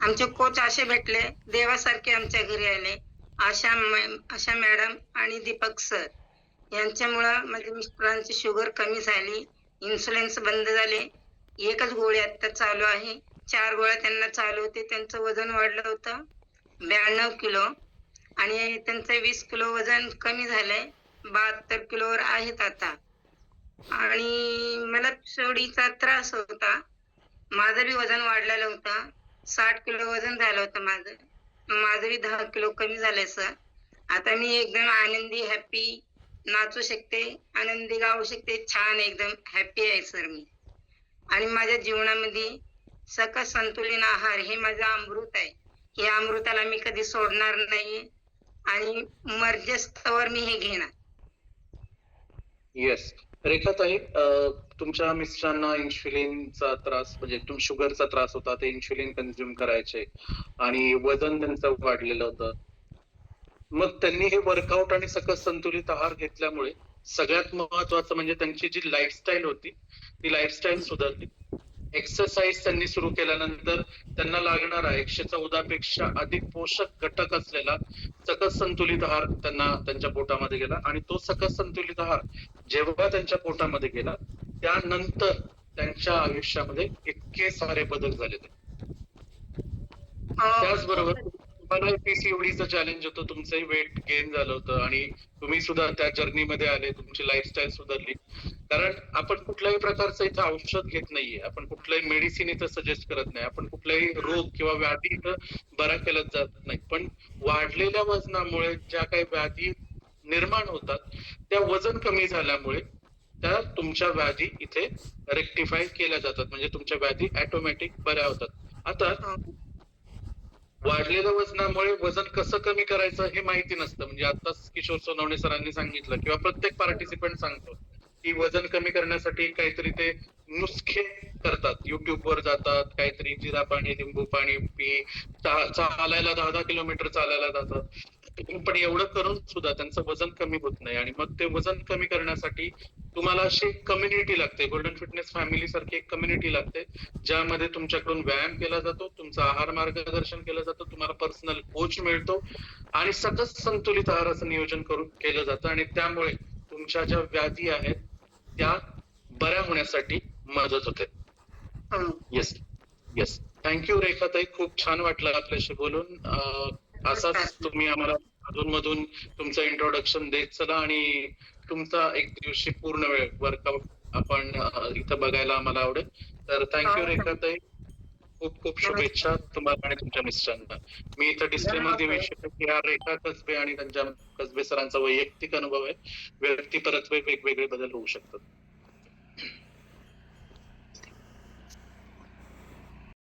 आमचे कोच असे भेटले देवासारखे आमच्या घरी आले आशा आशा मॅडम आणि दीपक सर यांच्यामुळं माझ्या मिस्टरांची शुगर कमी झाली इन्सुलिन्स बंद झाले. एकच गोळी आता चालू आहे. चार गोळ्या त्यांना चालू होते त्यांचं वजन वाढलं होतं. ब्याण्णव किलो. आणि त्यांचं वीस किलो वजन कमी झालंय. बहात्तर किलोवर आहेत आता. आणि मला चोडीचा त्रास होता. माझं बी वजन वाढलेलं होतं. साठ किलो वजन झालं होतं माझं. माझं बी दहा किलो कमी झालंय सर आता मी एकदम आनंदी हॅपी नाचू शकते आनंदी गाऊ शकते छान एकदम हॅपी आहे सर मी. आणि माझ्या जीवनामध्ये सकस संतुलित आहार हे माझं अमृत आहे. हे अमृताला मी कधी सोडणार नाही आणि मर्जस्तवर मी हे घेणार. येस रेखा ताई तुमच्या मिस्टरांना इन्शुलिनचा त्रास म्हणजे तुम शुगरचा त्रास होता ते इन्शुलिन कन्झ्युम करायचे आणि वजन त्यांचं वाढलेलं होतं. मग त्यांनी हे वर्कआउट आणि सकस संतुलित आहार घेतल्यामुळे सगळ्यात महत्वाचं म्हणजे त्यांची जी लाईफस्टाईल होती ती लाईफस्टाईल सुधारली. एक्सरसाइज त्यांनी सुरू केल्यानंतर त्यांना लागणारा एकशे चौदा पेक्षा अधिक पोषक घटक असलेला सकस संतुलित आहार त्यांना त्यांच्या पोटामध्ये गेला आणि तो सकस संतुलित आहार जेव्हा त्यांच्या पोटामध्ये गेला त्यानंतर त्यांच्या आयुष्यामध्ये इतके सारे बदल झाले त्याचबरोबर तुम्हाला पीसीओडीचं चॅलेंज होतं तुमचंही वेट गेन झालं होतं आणि तुम्ही सुद्धा त्या जर्नीमध्ये आले तुमची लाईफस्टाईल सुधारली. कारण आपण कुठल्याही प्रकारचं इथं औषध घेत नाहीये. आपण कुठलंही मेडिसिन इथं सजेस्ट करत नाही. आपण कुठलाही रोग किंवा व्याधी इथं बरा केला जात नाही. पण वाढलेल्या वजनामुळे ज्या काही व्याधी निर्माण होतात त्या वजन कमी झाल्यामुळे त्या तुमच्या व्याधी इथे रेक्टिफाय केल्या जातात. म्हणजे तुमच्या व्याधी ऑटोमॅटिक बऱ्या होतात. आता वाढलेल्या वजनामुळे वजन कसं कमी करायचं हे माहिती नसतं. म्हणजे आताच किशोर सोनवणे सरांनी सांगितलं किंवा प्रत्येक पार्टिसिपंट सांगतो की वजन कमी करण्यासाठी काहीतरी ते नुसखे करतात. युट्यूब वर जातात काहीतरी जिरा पाणी लिंबू पाणी पी चालायला दहा दहा किलोमीटर चालायला जातात. पण एवढं करून सुद्धा त्यांचं वजन कमी होत नाही. आणि मग ते वजन कमी करण्यासाठी तुम्हाला अशी एक कम्युनिटी लागते. गोल्डन फिटनेस फॅमिली सारखी एक कम्युनिटी लागते ज्यामध्ये तुमच्याकडून व्यायाम केला जातो तुमचं आहार मार्गदर्शन केलं जातं तुम्हाला पर्सनल कोच मिळतो आणि सकस संतुलित आहाराचं नियोजन करून केलं जातं. आणि त्यामुळे तुमच्या ज्या व्याधी आहेत त्या बऱ्या होण्यासाठी मदत होते. येस येस थँक्यू रेखाताई. खूप छान वाटलं आपल्याशी बोलून. असाच तुम्ही आम्हाला अधून मधून तुमचं इंट्रोडक्शन देत चला आणि तुमचा एक दिवशी पूर्ण वेळ वर्कआउट आपण इथं बघायला आम्हाला आवडेल. तर थँक्यू. रेखाताई खूप खूप शुभेच्छा तुम्हाला आणि तुमच्या मिस्टरांना. मी इथं डिस्क्लेमर देऊ इच्छितो की हा रेखा कसबे आणि त्यांच्या कसबे सरांचा वैयक्तिक अनुभव आहे. व्यक्ती परत्वे वेगवेगळे बदल होऊ शकतात.